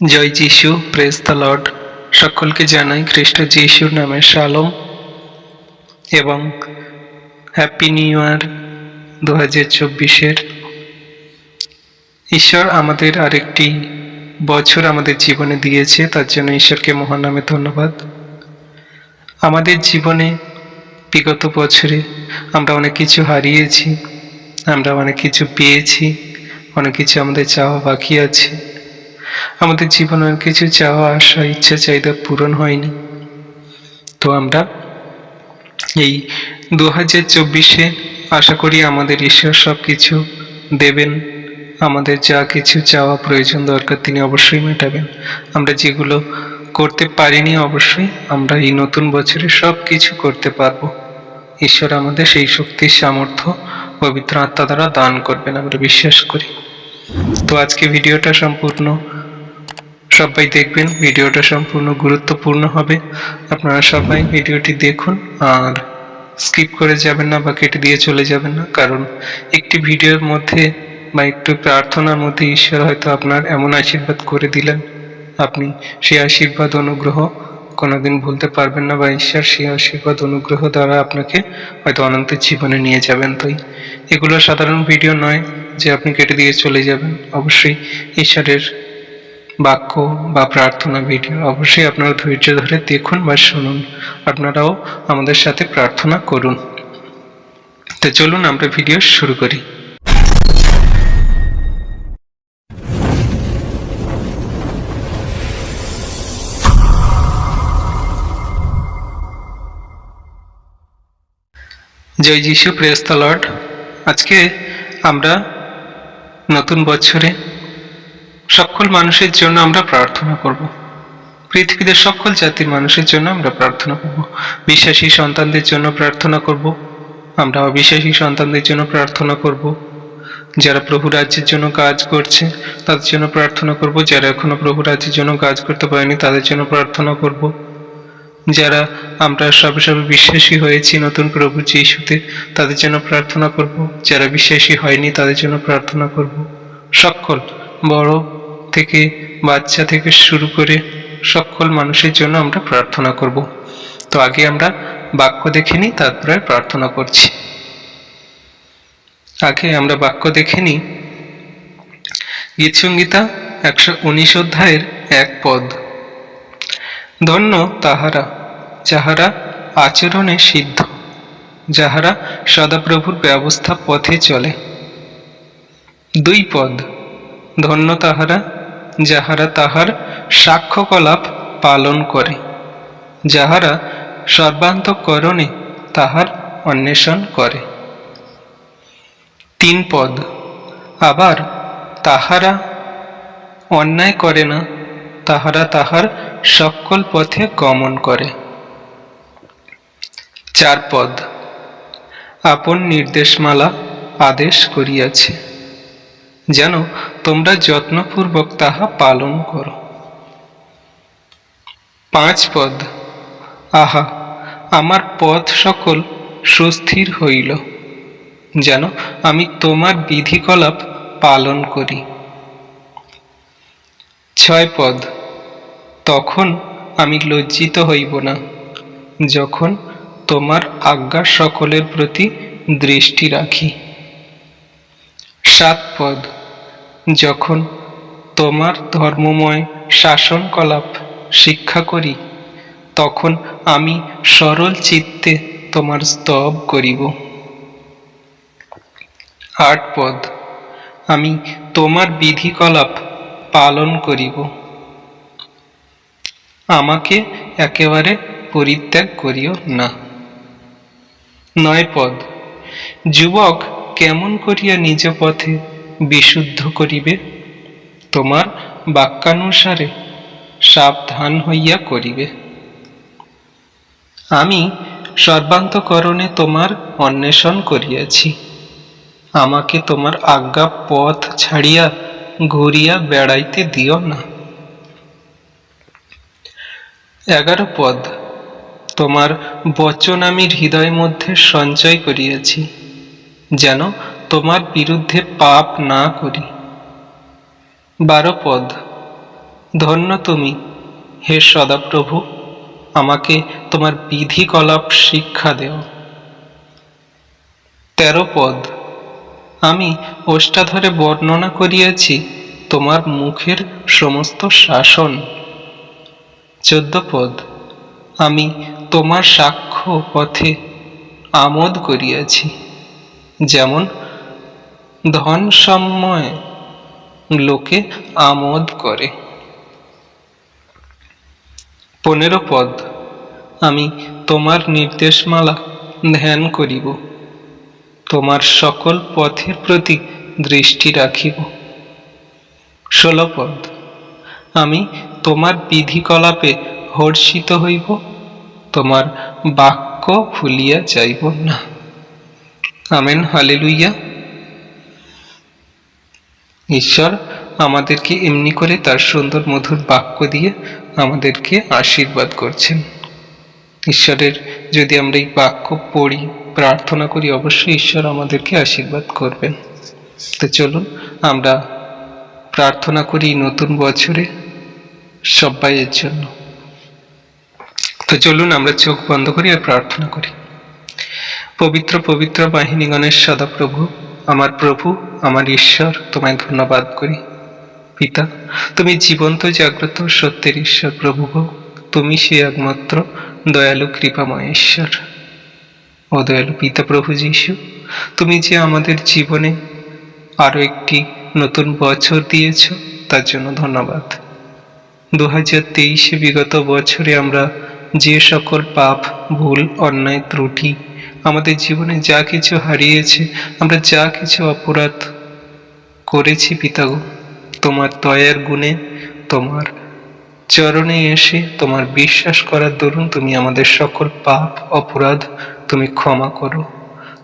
জয় যিশু press the Lord সকলকে জানাই খ্রিস্ট যিশুর নামে শালম এবং হ্যাপি নিউ ইয়ার দু হাজার চব্বিশের। ঈশ্বর আমাদের আরেকটি বছর আমাদের জীবনে দিয়েছে, তার জন্য ঈশ্বরকে মহান নামে ধন্যবাদ। আমাদের জীবনে বিগত বছরে আমরা অনেক কিছু হারিয়েছি, আমরা অনেক কিছু পেয়েছি, অনেক কিছু আমাদের চাওয়া বাকি আছে। আমাদের জীবনের কিছু চাওয়া আশা, ইচ্ছা, চাহিদা পূরণ হয়নি। তো আমরা এই দু হাজার চব্বিশে আশা করি আমাদের ঈশ্বর সব কিছু দেবেন। আমাদের যা কিছু চাওয়া প্রয়োজন দরকার, তিনি অবশ্যই মেটাবেন। আমরা যেগুলো করতে পারিনি অবশ্যই আমরা এই নতুন বছরে সব কিছু করতে পারব। ঈশ্বর আমাদের সেই শক্তির সামর্থ্য, পবিত্র আত্মা দ্বারা দান করবেন, আমরা বিশ্বাস করি। তো আজকে ভিডিওটা সম্পূর্ণ সবাই দেখবেন ভিডিওটা সম্পূর্ণ গুরুত্বপূর্ণ হবে। আপনারা সবাই ভিডিওটি দেখুন আর স্কিপ করে যাবেন না বা কেটে দিয়ে চলে যাবেন না, কারণ একটি ভিডিওর মধ্যে বা একটু প্রার্থনার মধ্যে ঈশ্বর হয়তো আপনার এমন আশীর্বাদ করে দিলেন। আপনি সেই আশীর্বাদ, অনুগ্রহ কোনোদিন ভুলতে পারবেন না বা ঈশ্বর সেই আশীর্বাদ, অনুগ্রহ দ্বারা আপনাকে হয়তো অনন্ত জীবনে নিয়ে যাবেন। তাই এগুলো সাধারণ ভিডিও নয় যে আপনি কেটে দিয়ে চলে যাবেন। অবশ্যই ঈশ্বরের বাক্য বা প্রার্থনা ভিডিও অবশ্যই আপনারা ধৈর্য ধরে দেখুন বা শুনুন। আপনারাও আমাদের সাথে প্রার্থনা করুন। তো চলুন আমরা ভিডিও শুরু করি। জয় যিশু, প্রেস দ্য লর্ড। আজকে আমরা নতুন বছরে সকল মানুষের জন্য আমরা প্রার্থনা করব। পৃথিবীতে সকল জাতির মানুষের জন্য আমরা প্রার্থনা করব। বিশ্বাসী সন্তানদের জন্য প্রার্থনা করব। আমরা অবিশ্বাসী সন্তানদের জন্য প্রার্থনা করব। যারা প্রভু রাজ্যের জন্য কাজ করছে, তাদের জন্য প্রার্থনা করব। যারা এখনও প্রভু রাজ্যের জন্য কাজ করতে পারেনি, তাদের জন্য প্রার্থনা করব। যারা আমরা সবে সবে বিশ্বাসী হয়েছি নতুন প্রভু যিশুতে, তাদের জন্য প্রার্থনা করব। যারা বিশ্বাসী হয়নি, তাদের জন্য প্রার্থনা করব। সকল বড় থেকে বাচ্চা থেকে শুরু করে সকল মানুষের জন্য আমরা প্রার্থনা করব। তো আগে আমরা বাক্য দেখে নিই, তারপরে প্রার্থনা করছি। আগে আমরা বাক্য দেখে নিই। গীতসংগীতা একশো উনিশ অধ্যায়ের এক পদ। ধন্য তাহারা যাহারা আচরণে সিদ্ধ, যাহারা সদাপ্রভুর ব্যবস্থা পথে চলে। দুই পদ। ধন্য তাহারা যাহারা তাহার সাক্ষ্যকলাপ পালন করে, যাহারা সর্বান্তকরণে তাহার অন্বেষণ করে। তিন পদ, আবার তাহারা অন্যায় করে না, তাহারা তাহার সকল পথে গমন করে। চার পদ, আপন নির্দেশমালা আদেশ করিয়াছে। যেন তোমরা যত্নপূর্বক তাহা পালন করো। পাঁচ পদ। আহা, আমার পথ সকল সুস্থির হইল। যেন আমি তোমার বিধিকলাপ পালন করি। ছয় পদ। তখন আমি লজ্জিত হইব না, যখন তোমার আজ্ঞা সকলের প্রতি দৃষ্টি রাখি। সাত পদ। যখন তোমার ধর্মময় শাসনকলাপ শিক্ষা করি, তখন আমি সরল চিত্তে তোমার স্তব করিব। আট পদ। আমি তোমার বিধিকলাপ পালন করিব। আমাকে একেবারে পরিত্যাগ করিও না। নয় পদ। যুবক কেমন করিয়া নিজ পথে বিশুদ্ধ করিবে। তোমার বাক্যানুসারে সাবধান হইয়া করিবে। আমি সর্বান্তকরণে তোমার অন্বেষণ করিয়াছি। আমাকে তোমার আজ্ঞা পথ ছাড়িয়া ঘুরিয়া বেড়াইতে দিও না। এগারো পদ। তোমার বচন আমি হৃদয় মধ্যে সঞ্চয় করিয়াছি, যেন তোমার বিরুদ্ধে পাপ না করি। বারো পদ। ধন্য তুমি, হে সদাপ্রভু, আমাকে তোমার বিধিকলাপ শিক্ষা দেও। তেরো পদ। আমি ওষ্ঠাধরে বর্ণনা করিয়াছি তোমার মুখের সমস্ত শাসন। চোদ্দ পদ। আমি তোমার সাক্ষ্য পথে আমোদ করিয়াছি, যেমন ধন সম্ময় লোকে আমোদ করে। পনেরো পদ, আমি তোমার নির্দেশমালা ধ্যান করিব। তোমার সকল পথের প্রতি দৃষ্টি রাখিব। ষোলো পদ, আমি তোমার বিধিকলাপে হর্ষিত হইব। তোমার বাক্য ভুলিয়া যাইব না। আমেন হালেলুইয়া ঈশ্বর, আমাদেরকে এমনি করে তার সুন্দর মধুর বাক্য দিয়ে আমাদেরকে আশীর্বাদ করছেন। ঈশ্বরের যদি আমরা এই বাক্য পড়ি, প্রার্থনা করি, অবশ্যই ঈশ্বর আমাদেরকে আশীর্বাদ করবেন। তো চলুন, আমরা প্রার্থনা করি নতুন বছরে সবাইয়ের জন্য। তো চলুন, আমরা চোখ বন্ধ করি আর প্রার্থনা করি। পবিত্র পবিত্র বাহিনীগণের সদাপ্রভু, আমার প্রভু আমার ঈশ্বর, তোমায় ধন্যবাদ করি। পিতা, তুমি জীবন্ত, জাগ্রত, সত্যের ঈশ্বর, প্রভু তুমি সে একমাত্র দয়ালু, কৃপাময় ঈশ্বর। ও দয়ালু পিতা প্রভু যিশু, তুমি যে আমাদের জীবনে আরও একটি নতুন বছর দিয়েছ, তার জন্য ধন্যবাদ। দু হাজার তেইশে বিগত বছরে আমরা যে সকল পাপ, ভুল, অন্যায়, ত্রুটি আমাদের জীবনে যা কিছু হারিয়েছে, আমরা যা কিছু অপরাধ করেছি পিতাগো, তোমার দয়ার গুণে, তোমার চরণে এসে তোমার বিশ্বাস করার দরুন তুমি আমাদের সকল পাপ, অপরাধ তুমি ক্ষমা করো।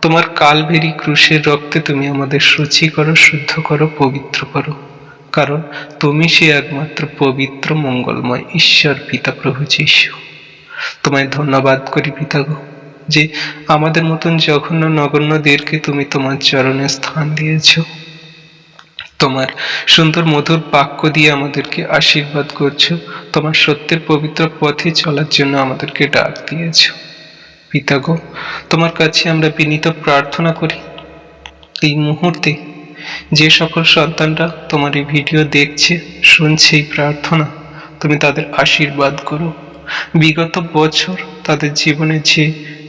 তোমার কালভেরি ক্রুশের রক্তে তুমি আমাদের সূচি করো, শুদ্ধ করো, পবিত্র করো। কারণ তুমি সে একমাত্র পবিত্র, মঙ্গলময়, ঈশ্বর, পিতা প্রভু যিশু। তোমায় ধন্যবাদ করি পিতাগো। যে আমাদের মতন জঘন্য নগণ্যদেরকে তুমি তোমার চরণে স্থান দিয়েছ। তোমার সুন্দর মধুর বাক্য দিয়ে আমাদেরকে আশীর্বাদ করছ। তোমার সত্যের পবিত্র পথে চলার জন্য আমাদেরকে ডাক দিয়েছ। পিতা গো, তোমার কাছে আমরা বিনীত প্রার্থনা করি। এই মুহূর্তে যে সকল সন্তানরা তোমার এই ভিডিও দেখছে, শুনছে এই প্রার্থনা, তুমি তাদের আশীর্বাদ করো। বিগত বছর তাদের জীবনে যে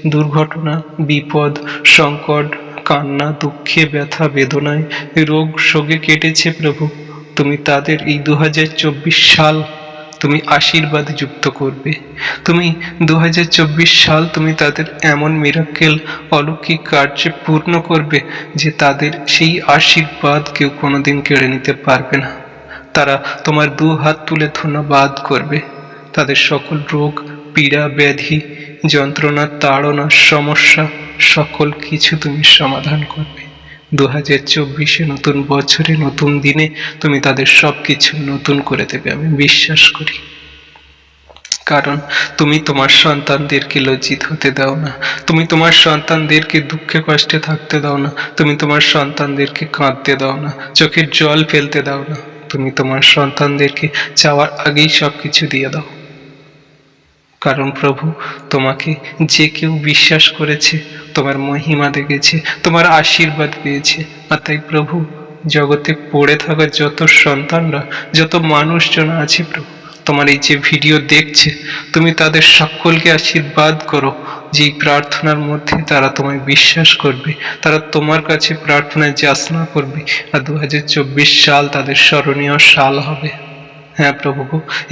দুর্ঘটনা, বিপদ, সংকট, কান্না, দুঃখে ব্যথা, বেদনায় রোগ, শোকে কেটেছে প্রভু। তুমি তাদের এই দু হাজার চব্বিশ সাল তুমি আশীর্বাদ যুক্ত করবে। তুমি দু হাজার চব্বিশ সাল তুমি তাদের এমন মিরাক্কেল অলৌকিক কার্যে পূর্ণ করবে যে তাদের সেই আশীর্বাদ কেউ কোনোদিন কেড়ে নিতে পারবে না। তারা তোমার দু হাত তুলে ধন্যবাদ করবে। তাদের সকল রোগ, পীড়া, ব্যাধি যন্ত্রণা, তাড়না, সমস্যা, সকল কিছু তুমি সমাধান করবে। দু হাজার চব্বিশে নতুন বছরে, নতুন দিনে তুমি তাদের সব কিছু নতুন করে দেবে, আমি বিশ্বাস করি। কারণ তুমি তোমার সন্তানদেরকে লজ্জিত হতে দাও না। তুমি তোমার সন্তানদেরকে দুঃখে কষ্টে থাকতে দাও না। তুমি তোমার সন্তানদেরকে কাঁদতে দাও না। চোখের জল ফেলতে দাও না। তুমি তোমার সন্তানদেরকে চাওয়ার আগেই সব কিছু দিয়ে দাও। কারণ প্রভু, তোমাকে যে কেউ বিশ্বাস করেছে, তোমার মহিমা দেখেছে, তোমার আশীর্বাদ পেয়েছে। আর তাই প্রভু, জগতে পড়ে থাকা যত সন্তানরা, যত মানুষজন আছে প্রভু, তোমার এই যে ভিডিও দেখছে, তুমি তাদের সকলকে আশীর্বাদ করো, যে প্রার্থনার মধ্যে তারা তোমায় বিশ্বাস করবে, তারা তোমার কাছে প্রার্থনায় যাচনা করবে। আর দু হাজার চব্বিশ সাল তাদের স্মরণীয় সাল হবে। হ্যাঁ প্রভু,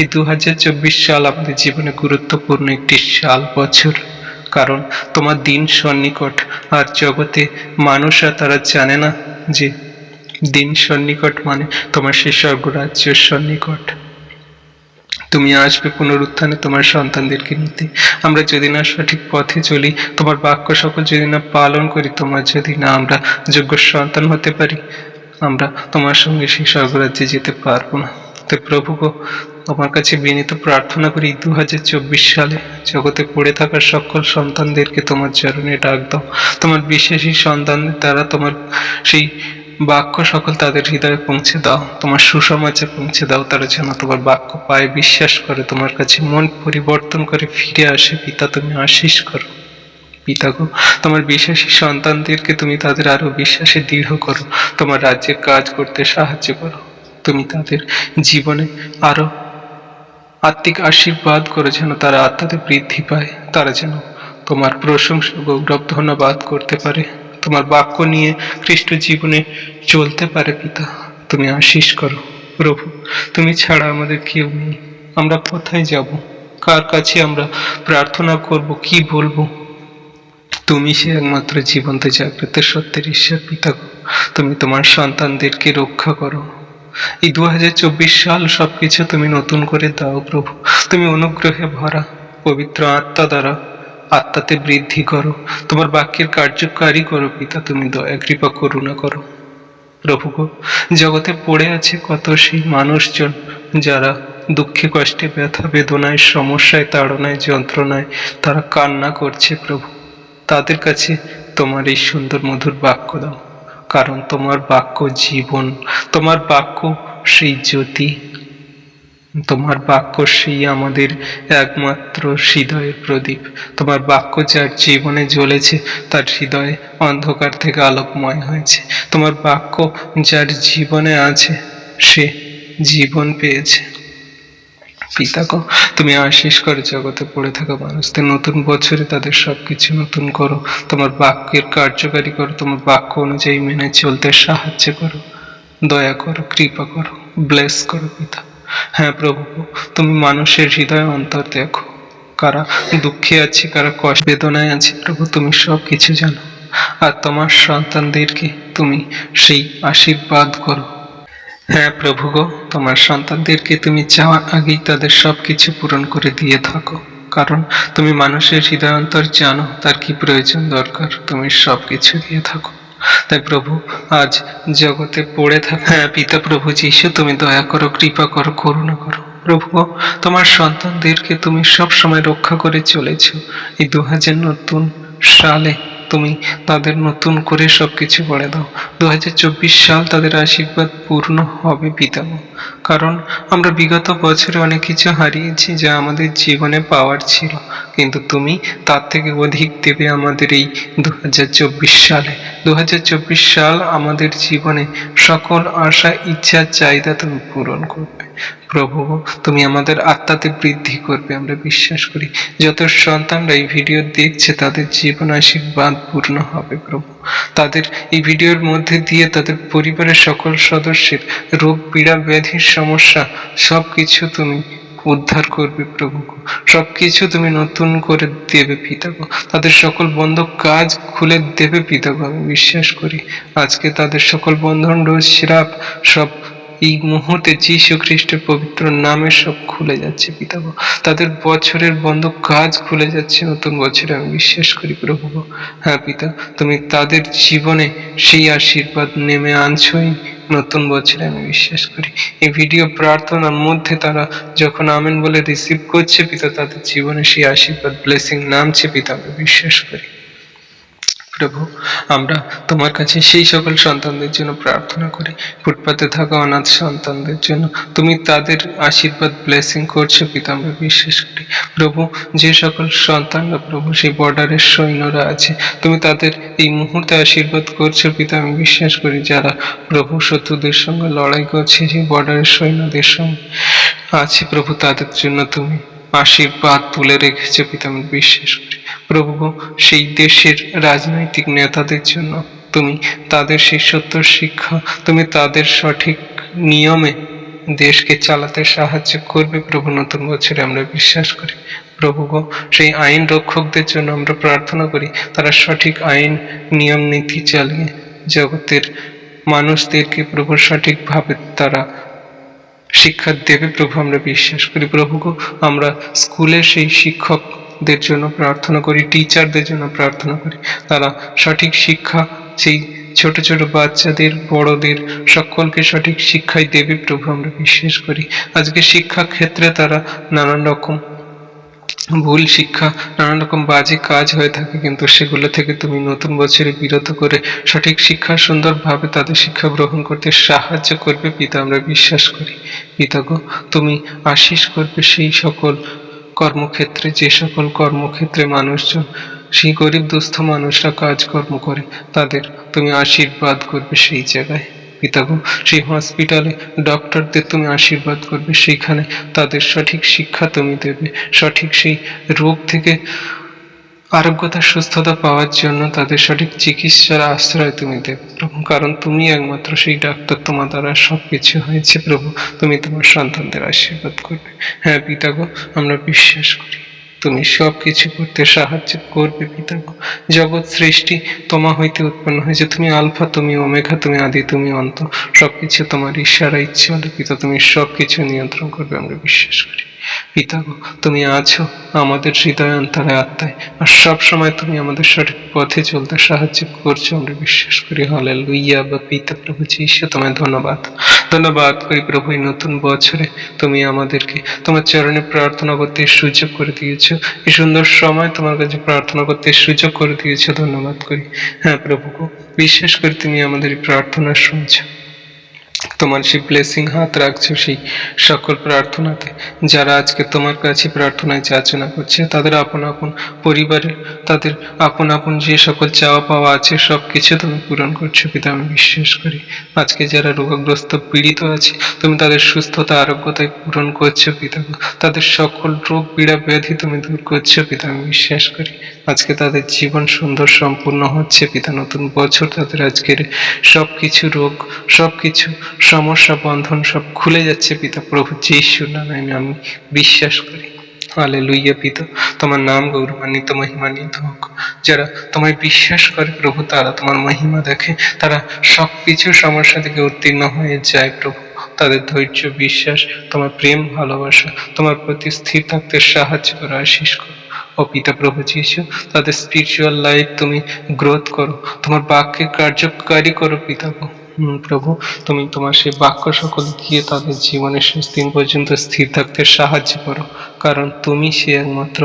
এই দু হাজার চব্বিশ সাল আমাদের জীবনে গুরুত্বপূর্ণ একটি সাল বছর। কারণ তোমার দিন সন্নিকট, আর জগতে মানুষ আর তারা জানে না যে দিন সন্নিকট মানে তোমার সেই স্বর্গরাজ্যের সন্নিকট। তুমি আসবে পুনরুত্থানে তোমার সন্তানদেরকে নিতে। আমরা যদি না সঠিক পথে চলি, তোমার বাক্য সকল যদি না পালন করি, তোমার যদি না আমরা যোগ্য সন্তান হতে পারি, আমরা তোমার সঙ্গে সেই স্বর্গরাজ্যে যেতে পারব না। তো প্রভু গো তোমার কাছে বিনীত প্রার্থনা করি দু হাজার চব্বিশ সালে জগতে পড়ে থাকা সকল সন্তানদেরকে তোমার চরণে ডাক দাও। তোমার বিশ্বাসী সন্তানদের দ্বারা তোমার সেই বাক্য সকল তাদের হৃদয়ে পৌঁছে দাও, তোমার সুসমাচার পৌঁছে দাও, তারা যেন তোমার বাক্য পায়, বিশ্বাস করে, তোমার কাছে মন পরিবর্তন করে ফিরে আসে। পিতা, তুমি আশিস করো। পিতা গো, তোমার বিশ্বাসী সন্তানদেরকে তুমি তাদের আরও বিশ্বাসে দৃঢ় করো, তোমার রাজ্যে কাজ করতে সাহায্য করো। তুমি তাদের জীবনে আরও আত্মিক আশীর্বাদ করে যেন তারা আত্মাতে বৃদ্ধি পায়, তারা যেন তোমার প্রশংসা গৌরব ধন্যবাদ করতে পারে। তোমার বাক্য নিয়ে খ্রিস্ট জীবনে চলতে পারে পিতা। তুমি আশিস করো। প্রভু, তুমি ছাড়া আমাদের কেউ নেই। আমরা কোথায় যাব? কার কাছে আমরা প্রার্থনা করব? কি বলব? তুমি সে একমাত্র জীবন্ত জাগ্রত সত্যের ঈশ্বর পিতা তুমি তোমার সন্তানদেরকে রক্ষা করো। এই দু হাজার চব্বিশ সাল সবকিছু তুমি নতুন করে দাও প্রভু। তুমি অনুগ্রহে ভরা, পবিত্র আত্মা দ্বারা আত্মাতে বৃদ্ধি করো। তোমার বাক্যের কার্যকারী করো পিতা, তুমি দয়া, কৃপা, করুণা করো। প্রভু গো, জগতে পড়ে আছে কত সেই মানুষজন যারা দুঃখে, কষ্টে, ব্যথা, বেদনায়, সমস্যায়, তাড়নায়, যন্ত্রণায় তারা কান্না করছে প্রভু। তাদের কাছে তোমার এই সুন্দর মধুর বাক্য দাও। কারণ তোমার বাক্য জীবন, তোমার বাক্য সেই জ্যোতি, তোমার বাক্য সেই আমাদের একমাত্র হৃদয়ের প্রদীপ, তোমার বাক্য যার জীবনে জ্বলেছে, তার হৃদয়ে অন্ধকার থেকে আলোকময় হয়েছে, তোমার বাক্য যার জীবনে আছে, সে জীবন পেয়েছে। পিতা গো তুমি আশিস করে জগতে পড়ে থাকা মানুষদের নতুন বছরে তাদের সব কিছু নতুন করো। তোমার বাক্যের কার্যকারী করো, তোমার বাক্য অনুযায়ী মেনে চলতে সাহায্য করো। দয়া করো, কৃপা করো, ব্লেস করো পিতা। হ্যাঁ প্রভু, তুমি মানুষের হৃদয় অন্তর দেখো। কারা দুঃখে আছে, কারা কষ্ট, বেদনায় আছে, প্রভু তুমি সব কিছু জানো। আর তোমার সন্তানদেরকে তুমি সেই আশীর্বাদ করো। হ্যাঁ প্রভু গো, তোমার সন্তানদেরকে তুমি চাওয়ার আগেই তাদের সব কিছু পূরণ করে দিয়ে থাকো। কারণ তুমি মানুষের হৃদয়ান্তর জানো তার কি প্রয়োজন দরকার, তুমি সব কিছু দিয়ে থাকো। তাই প্রভু, আজ জগতে পড়ে থাক হ্যাঁ পিতা প্রভু যিশু, তুমি দয়া করো, কৃপা করো, করুণা করো। প্রভু তোমার সন্তানদেরকে তুমি সব সময় রক্ষা করে চলেছো। এই দু হাজার নতুন সালে তুমি তাদের নতুন করে সবকিছু করে দাও। দু হাজার চব্বিশ সাল তাদের আশীর্বাদ পূর্ণ হবে পিতামহ। কারণ আমরা বিগত বছরে অনেক কিছু হারিয়েছি যা আমাদের জীবনে পাওয়ার ছিল। কিন্তু তুমি তার থেকে অধিক দেবে আমাদের এই দু হাজার চব্বিশ সালে। দু হাজার চব্বিশ সাল আমাদের জীবনে সকল আশা, ইচ্ছা, চাহিদা তুমি পূরণ করবে। প্রভু, তুমি আমাদের আত্মাতে বৃদ্ধি করবে। আমরা বিশ্বাস করি, যত সন্তানরা এই ভিডিও দেখছে, তাদের জীবন আশীর্বাদ পূর্ণ হবে প্রভু। তাদের এই ভিডিওর মধ্যে দিয়ে তাদের পরিবারের সকল সদস্যের রোগ, পীড়া, ব্যাধির সমস্যা সব কিছু তুমি উদ্ধার করবে প্রভু সব কিছু তুমি নতুন করে দেবে পিতাগো তাদের সকল বন্ধ কাজ খুলে দেবে পিতাগো আমি বিশ্বাস করি। আজকে তাদের সকল বন্ধন রোজ শ্রাপ সব এই মুহূর্তে যীশু খ্রিস্টের পবিত্র নামে সব খুলে যাচ্ছে পিতাগো তাদের বছরের বন্ধ কাজ খুলে যাচ্ছে, নতুন বছরে আমি বিশ্বাস করি প্রভু হ্যাঁ পিতা, তুমি তাদের জীবনে সেই আশীর্বাদ নেমে আনছই, নতুন বছরে আমি বিশ্বাস করি। এই ভিডিও প্রার্থনার মধ্যে তারা যখন আমেন বলে রিসিভ করছে, পিতা, তাদের জীবনে সেই আশীর্বাদ ব্লেসিং নামছে, পিতা, আমি বিশ্বাস করি। প্রভু, আমরা তোমার কাছে সেই সকল সন্তানদের জন্য প্রার্থনা করি। ফুটপাতে থাকা অনাথ সন্তানদের জন্য তুমি তাদের আশীর্বাদ ব্লেসিং করছ পিতা আমরা বিশ্বাস করি। প্রভু, যে সকল সন্তানরা প্রভু, সেই বর্ডারের সৈন্যরা আছে, তুমি তাদের এই মুহূর্তে আশীর্বাদ করছ পিতা আমি বিশ্বাস করি যারা প্রভু শত্রুদের সঙ্গে লড়াই করছে সেই বর্ডারের সৈন্যদের সঙ্গে আছে। প্রভু, তাদের জন্য তুমি আশীর্বাদ তুলে রেখেছে পিতা আমি বিশ্বাস করি। প্রভু সেই দেশের রাজনৈতিক নেতাদের জন্য তুমি তাদের সত্য শিক্ষা, তুমি তাদের সঠিক নিয়মে দেশকে চালাতে সাহায্য করবে প্রভু, নতুন বছরে আমরা বিশ্বাস করি। প্রভু সেই আইন রক্ষকদের জন্য আমরা প্রার্থনা করি, তারা সঠিক আইন, নিয়ম, নীতি চালিয়ে জগতের মানুষদেরকে প্রভু সঠিকভাবে তারা শিক্ষা দেবে প্রভু, আমরা বিশ্বাস করি। প্রভু আমরা স্কুলে সেই শিক্ষকদের জন্য প্রার্থনা করি, টিচারদের জন্য প্রার্থনা করি। তারা সঠিক শিক্ষা, সেই ছোট ছোট বাচ্চাদের, বড়দের সকলকে সঠিক শিক্ষাই দেবে প্রভু, আমরা বিশ্বাস করি। আজকে শিক্ষা ক্ষেত্রে তারা নানান রকম ভুল শিক্ষা, নানান রকম বাজে কাজ হয়ে থাকে, কিন্তু সেগুলো থেকে তুমি নতুন বছরে বিরত করে সঠিক শিক্ষা, সুন্দরভাবে তাদের শিক্ষা গ্রহণ করতে সাহায্য করবে, পিতা, আমরা বিশ্বাস করি। পিতা গো, তুমি আশিস করবে সেই সকল কর্মক্ষেত্রে, যে সকল কর্মক্ষেত্রে মানুষজন, সেই গরিব, দুস্থ মানুষরা কাজকর্ম করে, তাদের তুমি আশীর্বাদ করবে সেই জায়গায়। পিতাগো সেই হসপিটালে ডক্টরদের তুমি আশীর্বাদ করবে। সেইখানে তাদের সঠিক শিক্ষা তুমি দেবে। সঠিক সেই রোগ থেকে আরোগ্যতা, সুস্থতা পাওয়ার জন্য তাদের সঠিক চিকিৎসার আশ্রয় তুমি দেবে। প্রভু, কারণ তুমি একমাত্র সেই ডাক্তার তোমার দ্বারা সব কিছু হয়েছে। প্রভু, তুমি তোমার সন্তানদের আশীর্বাদ করবে। হ্যাঁ পিতাগো, আমরা বিশ্বাস করি। তুমি সব কিছু করতে সাহায্য করবে, পিতা জগৎ সৃষ্টি তোমা হইতে উৎপন্ন হয়েছে। তুমি আলফা, তুমি ওমেঘা তুমি আদি, তুমি অন্ত। সব কিছু তোমার ইচ্ছে হলে, পিতা, তুমি সব কিছু নিয়ন্ত্রণ করবে, আমরা বিশ্বাস করি। পিতা গো, তুমি আছো আমাদের হৃদয় অন্তরে আত্মায়, আর সব সময় তুমি আমাদের সঠিক পথে চলতে সাহায্য করছ। আমরা বিশ্বাস করি হলে লুইয়া বা পিতা প্রভু যীশু, তোমায় ধন্যবাদ। ধন্যবাদ করি প্রভু, এই নতুন বছরে তুমি আমাদেরকে তোমার চরণে প্রার্থনা করতে সুযোগ করে দিয়েছ। এই সুন্দর সময় তোমার কাছে প্রার্থনা করতে সুযোগ করে দিয়েছ, ধন্যবাদ করি। হ্যাঁ প্রভু গো, বিশ্বাস করি তুমি আমাদের প্রার্থনা শুনছো। তোমার সেই ব্লেসিং হাত রাখছো, সেই সকল প্রার্থনাতে। যারা আজকে তোমার কাছে প্রার্থনায় যাচনা করছে, তাদের আপন আপন পরিবারে, তাদের আপন আপন যে সকল চাওয়া পাওয়া আছে সব কিছু তুমি পূরণ করছ, পিতা, আমি বিশ্বাস করি। আজকে যারা রোগগ্রস্ত, পীড়িত আছে, তুমি তাদের সুস্থতা, আরোগ্যতায় পূরণ করছ, পিতা। তাদের সকল রোগ, পীড়া, ব্যাধি তুমি দূর করছ, পিতা, আমি বিশ্বাস করি। আজকে তাদের জীবন সুন্দর সম্পূর্ণ হচ্ছে, পিতা। নতুন বছর তাদের আজকের সব কিছু রোগ সব কিছু সমস্যা বন্ধন সব খুলে যাচ্ছে পিতা প্রভু যিশুর নামে আমি আমি বিশ্বাস করি। হালে লুইয়া পিতা তোমার নাম গৌরবান্বিত মহিমান্বিত হোক। যারা তোমায় বিশ্বাস করে প্রভু তারা তোমার মহিমা দেখে। তারা সব কিছু সমস্যা থেকে উত্তীর্ণ হয়ে যায় প্রভু। তাদের ধৈর্য বিশ্বাস তোমার প্রেম ভালোবাসা তোমার প্রতি স্থির থাকতে সাহায্য করো আশিস করো। ও পিতা প্রভু যিশু তাদের স্পিরিচুয়াল লাইফ তুমি গ্রোথ করো। তোমার বাক্যে কার্যকারী করো পিতা হুম, প্রভু, তুমি তোমার সেই বাক্য সকল দিয়ে তাদের জীবনের শেষ দিন পর্যন্ত স্থির থাকতে সাহায্য করো, কারণ তুমি সে একমাত্র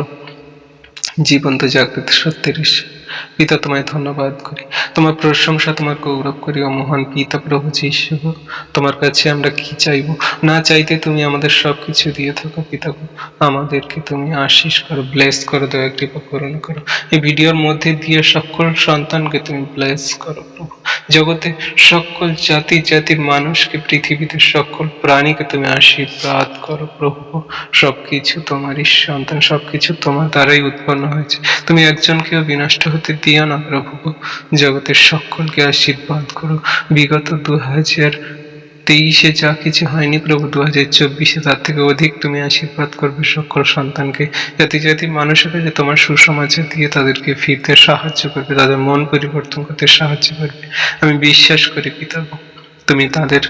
জীবন্ত জাগ্রত সত্যের পিতা, তোমায় ধন্যবাদ করি। তোমার প্রশংসা, তোমার গৌরব করি, ও মহান পিতা, প্রভু যিশু। তোমার কাছে আমরা কি চাইব? না চাইতে তুমি আমাদের সব কিছু দিয়ে থাকো, পিতা আমাদেরকে তুমি আশিস করো, ব্লেস করো, দয়া কৃপা করুণ করো। এই ভিডিওর মধ্যে দিয়ে সকল সন্তানকে তুমি ব্লেস করো, প্রভু। জগতে সকল জাতি জাতির মানুষকে, পৃথিবীতে সকল প্রাণীকে তুমি আশীর্বাদ করো প্রভু। সব কিছু তোমারই সন্তান সব কিছু তোমার দ্বারাই উৎপন্ন হয়েছে। তুমি একজনকেও বিনষ্ট হতে দিও না প্রভু। জগতের সকলকে আশীর্বাদ করো। বিগত দু হাজার তেইশে যা কিছু হয়নি প্রভু দু হাজার চব্বিশে তার থেকে অধিক তুমি আশীর্বাদ করবে সকল সন্তানকে। জাতি জাতি মানুষকে যে তোমার সুসমাচার দিয়ে তাদেরকে ফিরতে সাহায্য করবে, তাদের মন পরিবর্তন করতে সাহায্য করবে। আমি বিশ্বাস করি পিতা তুমি তাদের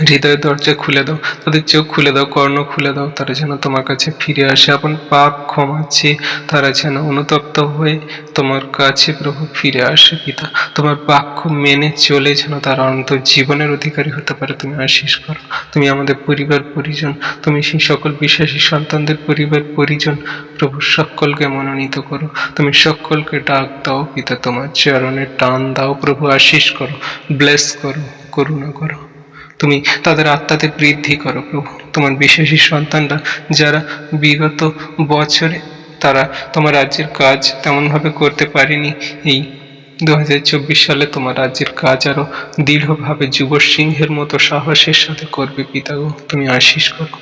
হৃদয়ের দরজা খুলে দাও, তাদের চোখ খুলে দাও, কর্ণ খুলে দাও, তারা যেন তোমার কাছে ফিরে আসে। আপন পাপ ক্ষমা চেয়ে তারা যেন অনুতপ্ত হয়ে তোমার কাছে প্রভু ফিরে আসে, পিতা। তোমার বাক্য মেনে চলে যেন তারা অন্তর জীবনের অধিকারী হতে পারে, তুমি আশিস করো। তুমি আমাদের পরিবার পরিজন, তুমি সেই সকল বিশ্বাসী সন্তানদের পরিবার পরিজন। প্রভু, সকলকে মনোনীত করো। তুমি সকলকে ডাক দাও, পিতা, তোমার চরণে টান দাও। প্রভু আশিস করো, ব্লেস করো, করুণা করো। তুমি তাদের আত্মাতে বৃদ্ধি করো প্রভু। তোমার বিশেষী সন্তানরা যারা বিগত বছরে তারা তোমার রাজ্যের কাজ তেমনভাবে করতে পারেনি, এই দু হাজার চব্বিশ সালে তোমার রাজ্যের কাজ আরও দৃঢ়ভাবে যুব সিংহের মতো সাহসের সাথে করবে পিতাগো তুমি আশিস করো।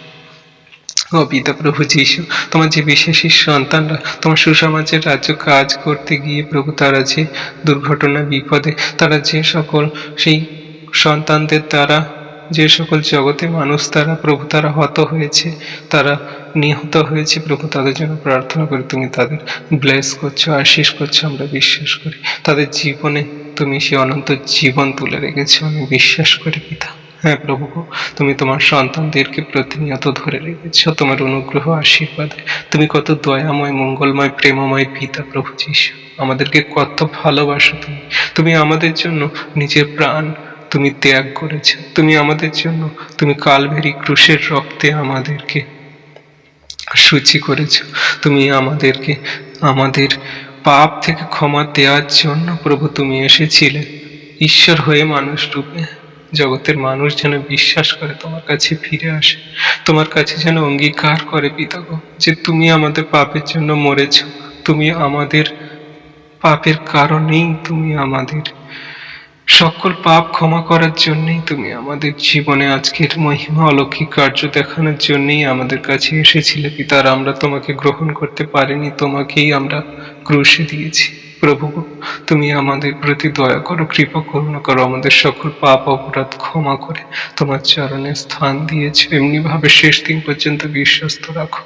ও পিতা প্রভু যিশু, তোমার যে বিশেষী সন্তানরা তোমার সুসমাজের রাজ্য কাজ করতে গিয়ে প্রভু তারা যে দুর্ঘটনা, বিপদে তারা যে সকল সেই সন্তানদের দ্বারা যে সকল জগতে মানুষ তারা, প্রভু তারা হত হয়েছে, তারা নিহত হয়েছে, প্রভু তাদের জন্য প্রার্থনা করি, তুমি তাদের ব্লেস করছ আশিস করছ, আমরা বিশ্বাস করি। তাদের জীবনে তুমি সে অনন্ত জীবন তুলে রেখেছো, আমি বিশ্বাস করি পিতা। হ্যাঁ প্রভু তুমি তোমার সন্তানদেরকে প্রতিনিয়ত ধরে রেখেছ, তোমার অনুগ্রহ, আশীর্বাদে। তুমি কত দয়াময়, মঙ্গলময়, প্রেমময় পিতা, প্রভু যিশু। আমাদেরকে কত ভালোবাসো তুমি। তুমি আমাদের জন্য নিজের প্রাণ তুমি ত্যাগ করেছ। তুমি আমাদের জন্য, তুমি কালভেরি ক্রুশের রক্তে আমাদেরকে সূচি করেছ। তুমি আমাদেরকে, আমাদের পাপ থেকে ক্ষমা দেওয়ার জন্য প্রভু তুমি এসেছিলে। ঈশ্বর হয়ে মানুষ রূপে, জগতের মানুষ যেন বিশ্বাস করে তোমার কাছে ফিরে আসে, তোমার কাছে যেন অঙ্গীকার করে পিতাগ, যে তুমি আমাদের পাপের জন্য মরেছ। তুমি আমাদের পাপের কারণেই তুমি আমাদের সকল পাপ ক্ষমা করার জন্যই তুমি আমাদের জীবনে আজকের মহিমা অলৌকিক কার্য দেখানোর জন্যই আমাদের কাছে এসেছিলে, পিতার। আমরা তোমাকে গ্রহণ করতে পারিনি, তোমাকেই আমরা ক্রুশে দিয়েছি। প্রভু, তুমি আমাদের প্রতি দয়া করো, কৃপা করুণা করো, আমাদের সকল পাপ অপরাধ ক্ষমা করে তোমার চরণে স্থান দিয়েছে। এমনি ভাবে শেষ দিন পর্যন্ত বিশ্বস্ত রাখো।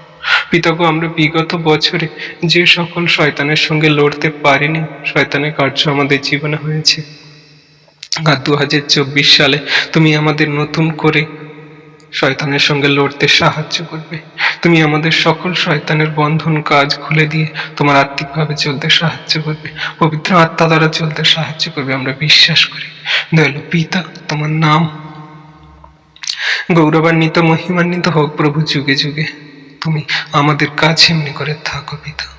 পিতাগো, আমরা বিগত বছরে যে সকল শয়তানের সঙ্গে লড়তে পারিনি, শয়তানের কার্য আমাদের জীবনে হয়েছে। দু হাজার চব্বিশ সালে তুমি আমাদের নতুন করে শয়তানের সঙ্গে লড়তে সাহায্য করবে। তুমি আমাদের সকল শয়তানের বন্ধন কাজ খুলে দিয়ে তোমার আত্মিকভাবে চলতে সাহায্য করবে। পবিত্র আত্মা দ্বারা চলতে সাহায্য করবে, আমরা বিশ্বাস করি। দয়ালু পিতা, তোমার নাম গৌরবান্বিত, মহিমান্বিত হোক প্রভু যুগে যুগে। তুমি আমাদের কাছে এমনি করে থাকো পিতা।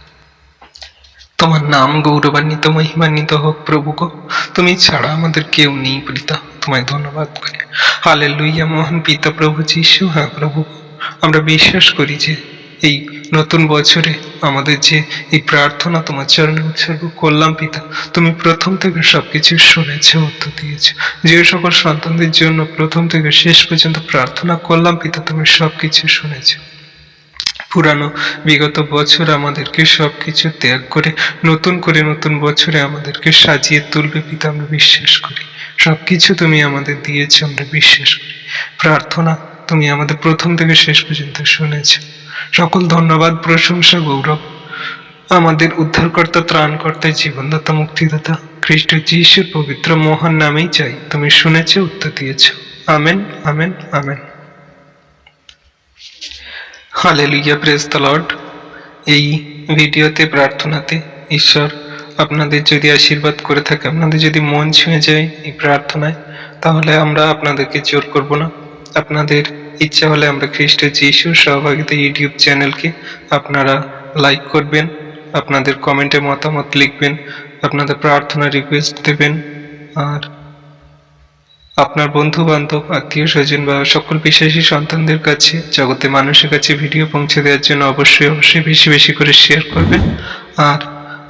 তোমার নাম গৌরবান্বিত, মহিমান্বিত হোক প্রভু গো। তুমি ছাড়া আমাদের কেউ নেই পিতা তোমায় ধন্যবাদ করে হালে লুইয়া মহান পিতা প্রভু যিশু হ্যাঁ প্রভু আমরা বিশ্বাস করি যে এই নতুন বছরে আমাদের যে এই প্রার্থনা, তোমার চরণে উৎসর্গ করলাম পিতা, তুমি প্রথম থেকে সব কিছু শুনেছ, উত্তর দিয়েছ। যে সকল সন্তানদের জন্য প্রথম থেকে শেষ পর্যন্ত প্রার্থনা করলাম পিতা, তুমি সব কিছু শুনেছো। পুরানো বিগত বছর আমাদেরকে সবকিছু ত্যাগ করে, নতুন করে নতুন বছরে আমাদেরকে সাজিয়ে তুলবে পিতা, আমরা বিশ্বাস করি। সব কিছু তুমি আমাদের দিয়েছ, আমরা বিশ্বাস করি। প্রার্থনা তুমি আমাদের প্রথম থেকে শেষ পর্যন্ত শুনেছ। সকল ধন্যবাদ, প্রশংসা, গৌরব। আমাদের উদ্ধারকর্তা, ত্রাণকর্তা, জীবনদাতা, মুক্তিদাতা, খ্রিস্ট যিশুর পবিত্র মহান নামেই চাই। তুমি শুনেছ, উত্তর দিয়েছ। Amen amen amen. Hallelujah praise lord এই ভিডিওতে প্রার্থনাতে ঈশ্বর আপনাদের যদি আশীর্বাদ করে থাকে, আপনাদের যদি মন ছুঁয়ে যায় এই প্রার্থনায়, তাহলে আমরা আপনাদেরকে জোর করব না। আপনাদের ইচ্ছা হলে আমরা খ্রিস্ট যিশুর সহভাগিতা ইউটিউব চ্যানেলকে আপনারা লাইক করবেন, আপনাদের কমেন্টে মতামত লিখবেন, আপনাদের প্রার্থনা রিকোয়েস্ট দেবেন, আর আপনার বন্ধু বান্ধব আত্মীয় স্বজন বা সকল বিশ্বাসী সন্তানদের কাছে, জগতে মানুষের কাছে ভিডিও পৌঁছে দেওয়ার জন্য অবশ্যই অবশ্যই বেশি বেশি করে শেয়ার করবেন। আর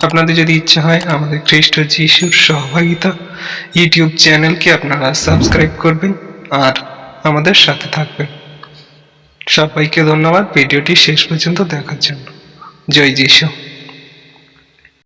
আপনাদের যদি ইচ্ছা হয়, আমাদের খ্রিস্ট যিশুর সহভাগিতা ইউটিউব চ্যানেলকে আপনারা সাবস্ক্রাইব করবেন আর আমাদের সাথে থাকবেন। সবাইকে ধন্যবাদ, ভিডিওটি শেষ পর্যন্ত দেখার জন্য। জয় যিশু।